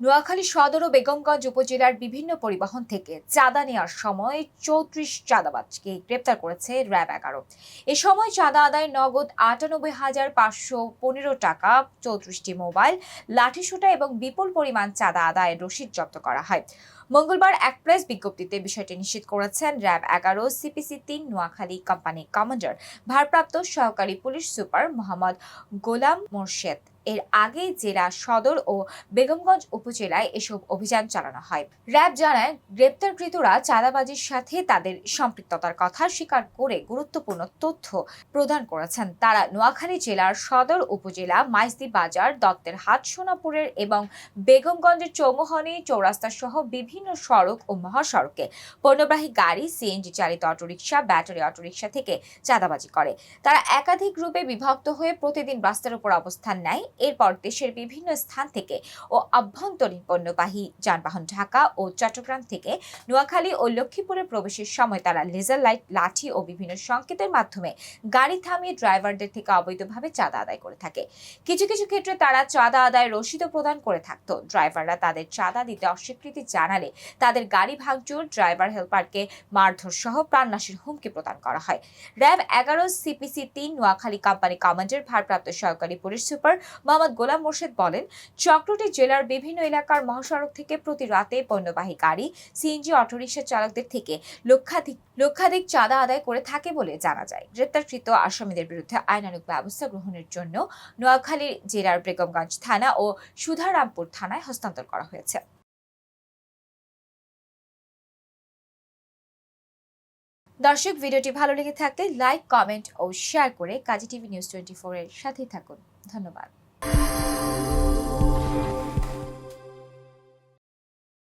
নোয়াখালী সদর ও বেগমগঞ্জ উপজেলার বিভিন্ন পরিবহন থেকে চাঁদা নেওয়ার সময় চৌত্রিশ চাঁদাবাজকে গ্রেপ্তার করেছে র্যাব এগারো। এ সময় চাঁদা আদায় নগদ আটানব্বই হাজার পাঁচশো পনেরো টাকা, চৌত্রিশটি মোবাইল, লাঠিসোঁটা এবং বিপুল পরিমাণ চাঁদা আদায়ের রসিদ জব্দ করা হয়। মঙ্গলবার এক প্রেস বিজ্ঞপ্তিতে বিষয়টি নিশ্চিত করেছেন র্যাব এগারো, সিপিসি তিন, নোয়াখালী কোম্পানি কমান্ডার, ভারপ্রাপ্ত সহকারী পুলিশ সুপার মোহাম্মদ গোলাম মোর্শেদ। এর আগে জেলা সদর ও বেগমগঞ্জ উপজেলায় এসব অভিযান চালানো হয়। র্যাব জানায়, গ্রেপ্তারকৃতরা চাঁদাবাজির সাথে তাদের সম্পৃক্ততার কথা স্বীকার করে গুরুত্বপূর্ণ তথ্য প্রদান করেছেন। তারা নোয়াখালী জেলার সদর উপজেলা মাইজদি বাজার, দত্তের হাট, সোনাপুরের এবং বেগমগঞ্জের চৌমোহনী চৌরাস্তা সহ বিভিন্ন সড়ক ও মহাসড়কে পণ্যবাহী গাড়ি, সিএনজি চালিত অটোরিকশা, ব্যাটারি অটোরিকশা থেকে চাঁদাবাজি করে। তারা একাধিক রূপে বিভক্ত হয়ে প্রতিদিন রাস্তার উপর অবস্থান নেয় এরপর দেশের বিভিন্ন স্থান থেকে ও আভ্যন্তরীণ পণ্যবাহী যানবাহন ঢাকা ও চট্টগ্রাম থেকে নোয়াখালী ও লক্ষ্মীপুরে প্রবেশের সময় তারা লেজার লাইট লাঠি ও বিভিন্ন সংকেতের মাধ্যমে গাড়ি থামিয়ে ড্রাইভারদের থেকে অবৈধভাবে চাঁদা আদায় করে থাকে। কিছু কিছু ক্ষেত্রে তারা চাঁদা আদায় রসিদও প্রদান করে থাকতো। ড্রাইভাররা তাদের চাঁদা দিতে অস্বীকৃতি জানালে তাদের গাড়ি ভাঙচুর, ড্রাইভার হেল্পারকে মারধর সহ প্রাণনাশের হুমকি প্রদান করা হয়। র্যাব এগারো, সিপিসি তিন, নোয়াখালী কোম্পানি কমান্ডার ভারপ্রাপ্ত সহকারী পুলিশ সুপার মোহাম্মদ গোলাম মোর্শেদ বলেন, চক্রটি জেলার বিভিন্ন এলাকার মহাসড়ক থেকে প্রতি রাতে পণ্যবাহী গাড়ি, সিএনজি অটোরিকশা চালকদের থেকে লক্ষাধিক লক্ষাধিক চাঁদা আদায় করে থাকে বলে জানা যায়। গ্রেপ্তারকৃত আসামিদের বিরুদ্ধে আইনানুগ ব্যবস্থা গ্রহণের জন্য নোয়াখালীর জেলার বেগমগঞ্জ থানা ও সুধারামপুর থানায় হস্তান্তর করা হয়েছে। দর্শক, ভিডিওটি ভালো লেগে থাকলে লাইক, কমেন্ট ও শেয়ার করে কাজী টিভি নিউজ টোয়েন্টি এর সাথেই থাকুন। ধন্যবাদ। Música